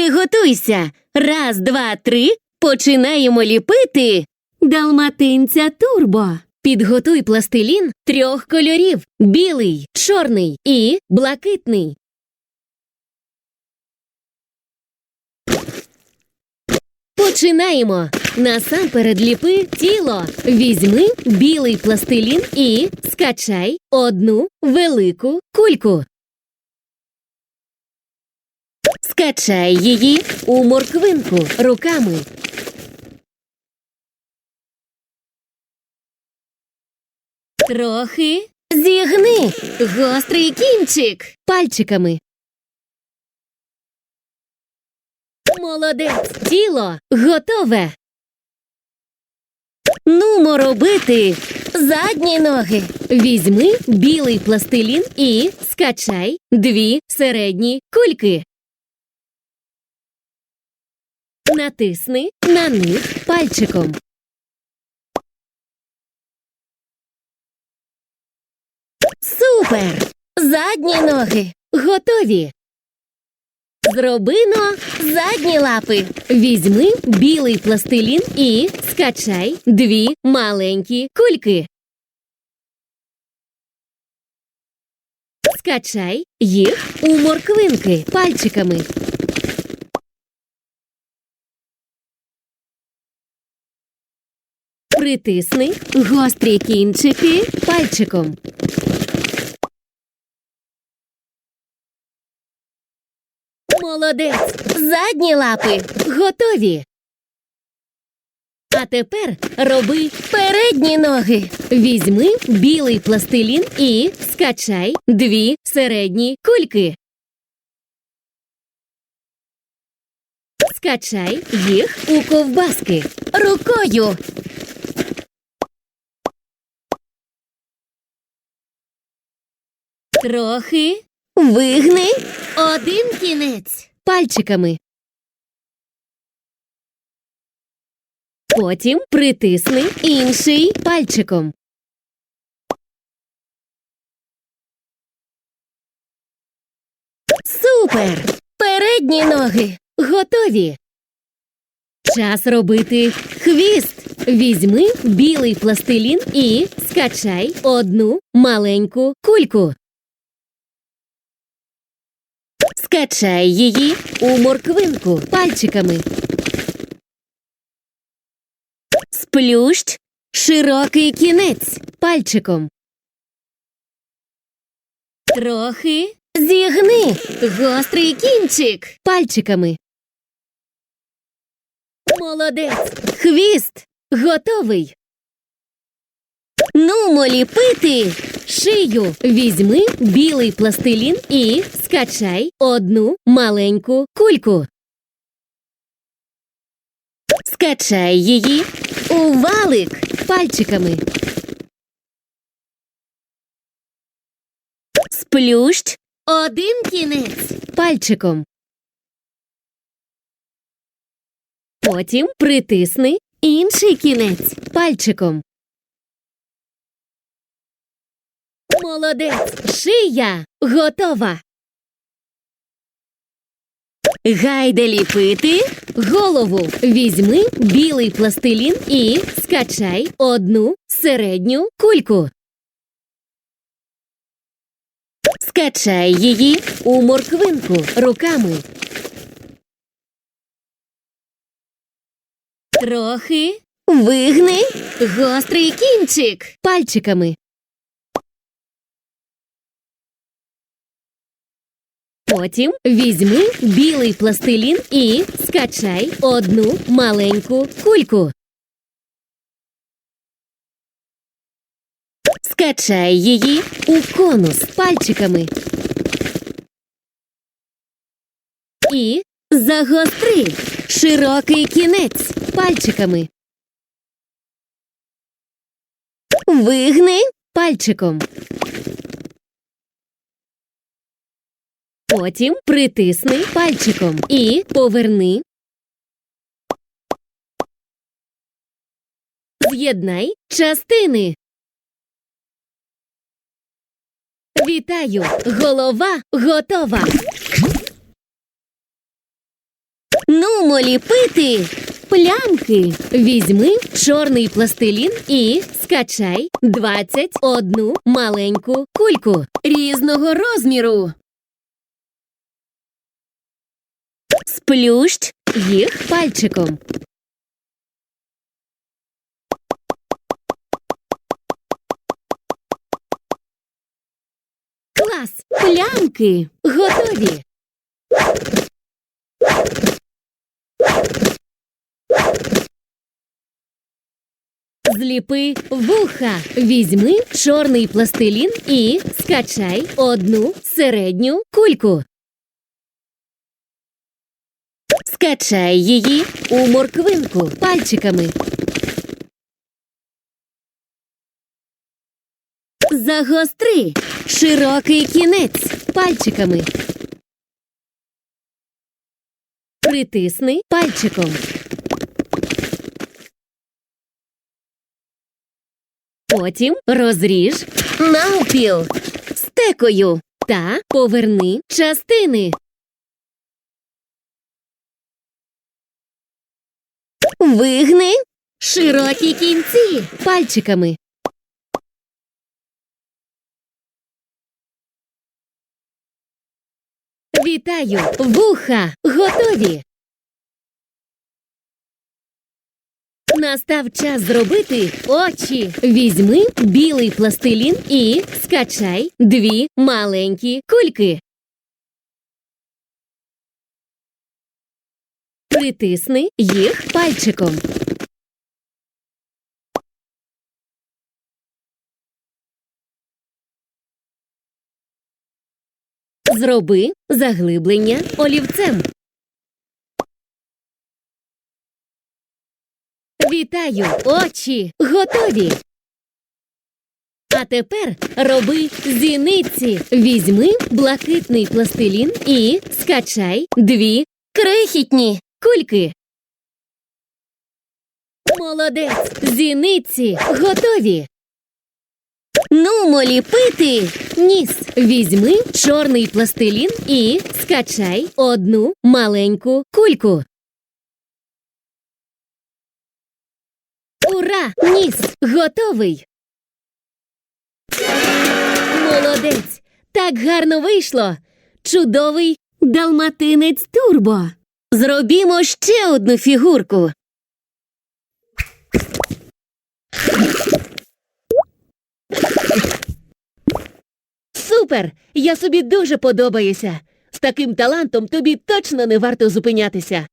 Приготуйся. Раз, два, три. Починаємо ліпити. Далматинця турбо. Підготуй пластилін трьох кольорів: білий, чорний і блакитний. Починаємо. Насамперед ліпи тіло. Візьми білий пластилін і скачай одну велику кульку. Скачай її у морквинку руками. Трохи зігни гострий кінчик пальчиками. Молодець, тіло готове. Нумо робити задні ноги. Візьми білий пластилін і скачай дві середні кульки. Натисни на них пальчиком. Супер! Задні ноги готові. Зробино задні лапи. Візьми білий пластилін і скачай дві маленькі кульки. Скачай їх у морквинки пальчиками. Притисни гострі кінчики пальчиком. Молодець! Задні лапи готові. А тепер роби передні ноги. Візьми білий пластилін і скачай дві середні кульки. Скачай їх у ковбаски рукою. Трохи вигни один кінець пальчиками. Потім притисни інший пальчиком. Супер! Передні ноги готові. Час робити хвіст. Візьми білий пластилін і скачай одну маленьку кульку. Скачай її у морквинку пальчиками. Сплющ широкий кінець пальчиком. Трохи зігни гострий кінчик пальчиками. Молодець. Хвіст готовий. Нумо ліпити шию. Візьми білий пластилін і скачай одну маленьку кульку. Скачай її у валик пальчиками. Сплющ один кінець пальчиком. Потім притисни інший кінець пальчиком. Молодець! Шия готова. Гайде ліпити голову. Візьми білий пластилін і скачай одну середню кульку. Скачай її у морквинку руками. Трохи вигни гострий кінчик пальчиками. Потім візьми білий пластилін і скачай одну маленьку кульку. Скачай її у конус пальчиками. І загостри широкий кінець пальчиками. Вигни пальчиком. Потім притисни пальчиком і поверни. З'єднай частини. Вітаю! Голова готова! Нумо ліпити плямки. Візьми чорний пластилін і скачай 21 маленьку кульку різного розміру. Сплющ їх пальчиком. Клас! Плямки готові. Зліпи вуха. Візьми чорний пластилін і скачай одну середню кульку. Скачай її у морквинку пальчиками. Загостри широкий кінець пальчиками. Притисни пальчиком. Потім розріж навпіл стекою та поверни частини. Вигни широкі кінці пальчиками. Вітаю! Вуха готові! Настав час зробити очі. Візьми білий пластилін і скачай дві маленькі кульки. Притисни їх пальчиком. Зроби заглиблення олівцем. Вітаю! Очі готові! А тепер роби зіниці. Візьми блакитний пластилін і скачай дві крихітні кульки. Молодець! Зіниці готові! Нумо ліпити ніс. Візьми чорний пластилін і скачай одну маленьку кульку. Ура! Ніс готовий. Молодець! Так гарно вийшло. Чудовий далматинець турбо. Зробімо ще одну фігурку. Супер! Я собі дуже подобаюся. З таким талантом тобі точно не варто зупинятися.